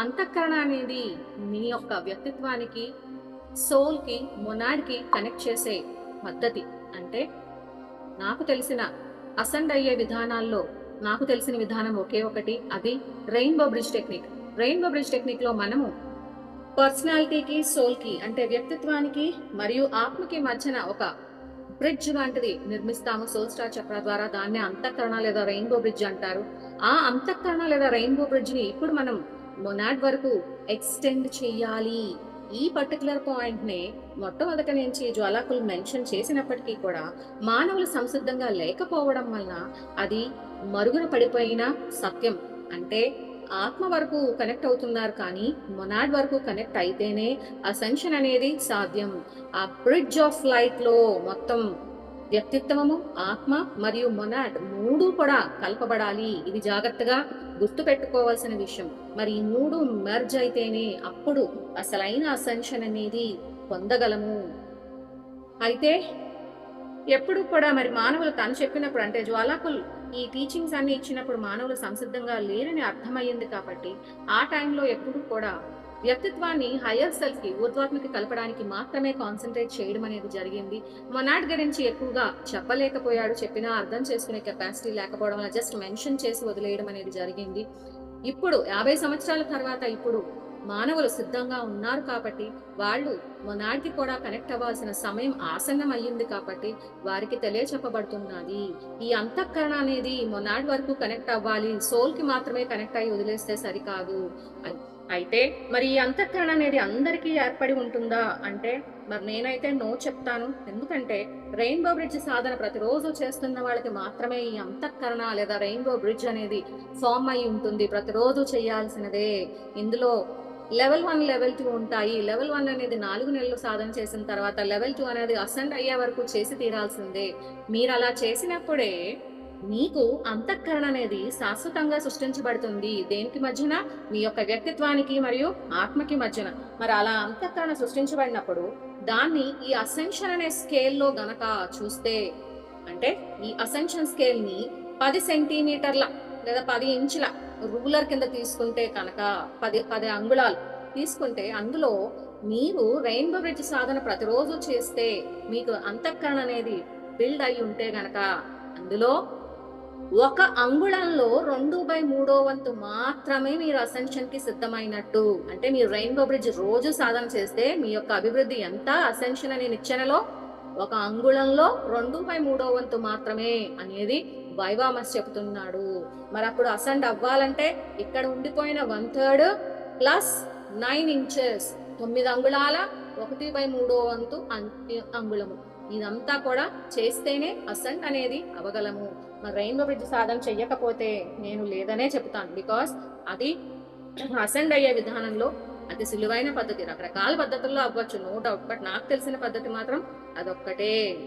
అంతఃకరణ అనేది మీ యొక్క వ్యక్తిత్వానికి సోల్కి మొనాడ్కి కనెక్ట్ చేసే పద్ధతి. అంటే నాకు తెలిసిన అసెండ్ అయ్యే విధానాల్లో నాకు తెలిసిన విధానం ఒకే ఒకటి అది rainbow bridge technique rainbow bridge టెక్నిక్లో మనము పర్సనాలిటీకి సోల్కి అంటే వ్యక్తిత్వానికి మరియు ఆత్మకి మధ్యన ఒక బ్రిడ్జ్ లాంటిది నిర్మిస్తాము. సోల్ స్టార్ చక్ర ద్వారా దాన్ని అంతఃకరణ లేదా రెయిన్బో బ్రిడ్జ్ అంటారు. ఆ అంతఃకరణ లేదా రెయిన్బో బ్రిడ్జ్ని ఇప్పుడు మనం మొనాడ్ వరకు ఎక్స్టెండ్ చేయాలి ఈ పర్టికులర్ పాయింట్ని మొట్టమొదట నుంచి జ్వాలాకులు మెన్షన్ చేసినప్పటికీ కూడా మానవులు సంసిద్ధంగా లేకపోవడం వలన అది మరుగున పడిపోయిన సత్యం. అంటే ఆత్మ వరకు కనెక్ట్ అవుతున్నారు కానీ మొనాడ్ వరకు కనెక్ట్ అయితేనే అసెన్షన్ అనేది సాధ్యం. ఆ బ్రిడ్జ్ ఆఫ్ లైట్లో మొత్తం వ్యక్తిత్వము ఆత్మ మరియు మొనాడ్ మూడు కూడా కలపబడాలి. ఇది జాగ్రత్తగా గుర్తు పెట్టుకోవాల్సిన విషయం. మరి ఈ మూడు మెర్జ్ అయితేనే అప్పుడు అసలైన అసెన్షన్ అనేది పొందగలము. అయితే ఎప్పుడు కూడా మరి మానవులు తను చెప్పినప్పుడు అంటే జ్వాలాకుల్ ఈ టీచింగ్స్ అన్ని ఇచ్చినప్పుడు మానవులు సంసిద్ధంగా లేరని అర్థమయ్యింది కాబట్టి ఆ టైంలో ఎప్పుడు కూడా వ్యక్తిత్వాన్ని హయ్యర్ సెల్ఫ్కి ఊర్ధ్వాత్మకి కలపడానికి మాత్రమే కాన్సన్ట్రేట్ చేయడం అనేది జరిగింది. మొనాడ్ గురించి ఎక్కువగా చెప్పలేకపోయాడు చెప్పినా అర్థం చేసుకునే కెపాసిటీ లేకపోవడం వల్ల జస్ట్ మెన్షన్ చేసి వదిలేయడం అనేది జరిగింది. ఇప్పుడు యాభై సంవత్సరాల తర్వాత ఇప్పుడు మానవులు సిద్ధంగా ఉన్నారు కాబట్టి వాళ్ళు మొనాడికి కూడా కనెక్ట్ అవ్వాల్సిన సమయం ఆసన్నం అయ్యింది కాబట్టి వారికి తెలియచెప్పబడుతున్నది. ఈ అంతఃకరణ అనేది మొనాడ్ వరకు కనెక్ట్ అవ్వాలి. సోల్కి మాత్రమే కనెక్ట్ అయ్యి వదిలేస్తే సరికాదు. అయితే మరి ఈ అంతఃకరణ అనేది అందరికీ ఏర్పడి ఉంటుందా? అంటే మరి నేనైతే నో చెప్తాను. ఎందుకంటే రెయిన్బో బ్రిడ్జ్ సాధన ప్రతిరోజు చేస్తున్న వాళ్ళకి మాత్రమే ఈ అంతఃకరణ లేదా రెయిన్బో బ్రిడ్జ్ అనేది ఫామ్ అయి ఉంటుంది. ప్రతిరోజు చేయాల్సినదే. ఇందులో లెవెల్ వన్ లెవెల్ టూ ఉంటాయి. లెవెల్ వన్ అనేది నాలుగు నెలలు సాధన చేసిన తర్వాత లెవెల్ టూ అనేది అసెండ్ అయ్యే వరకు చేసి తీరాల్సిందే. మీరు అలా చేసినప్పుడే మీకు అంతఃకరణ అనేది శాశ్వతంగా సృష్టించబడుతుంది. దేనికి మధ్యన? మీ యొక్క వ్యక్తిత్వానికి మరియు ఆత్మకి మధ్యన. మరి అలా అంతఃకరణ సృష్టించబడినప్పుడు దాన్ని ఈ అసెన్షన్ అనే స్కేల్లో గనక చూస్తే అంటే ఈ అసెన్షన్ స్కేల్ని పది సెంటీమీటర్ల లేదా పది ఇంచుల రూలర్ కింద తీసుకుంటే కనుక పది పది అంగుళాలు తీసుకుంటే అందులో మీరు రెయిన్బో బ్రిడ్జ్ సాధన ప్రతిరోజు చేస్తే మీకు అంతఃకరణ అనేది బిల్డ్ అయి ఉంటే గనక అందులో ఒక అంగుళంలో రెండు బై మూడో వంతు మాత్రమే మీరు అసెన్షన్కి సిద్ధమైనట్టు. అంటే మీరు రెయిన్బో బ్రిడ్జ్ రోజు సాధన చేస్తే మీ యొక్క అభివృద్ధి ఎంత? అసెన్షన్ అనే నిచ్చెనలో ఒక అంగుళంలో రెండు బై మూడో వంతు మాత్రమే అనేది వైవామస్ చెప్తున్నాడు మరి అప్పుడు అసెండ్ అవ్వాలంటే ఇక్కడ ఉండిపోయిన one third plus nine inches తొమ్మిది అంగుళాల ఒకటి బై మూడో వంతు అం- అంగుళము. ఇదంతా కూడా చేస్తేనే అసెంట్ అనేది అవగలము మరి రెయిన్బో బ్రిడ్జ్ సాధన చెయ్యకపోతే నేను లేదనే చెప్తాను బికాస్ అది అసెండ్ అయ్యే విధానంలో అతి సులువైన పద్ధతి. రకరకాల పద్ధతుల్లో అవ్వచ్చు. No doubt. బట్ నాకు తెలిసిన పద్ధతి మాత్రం అదొక్కటే.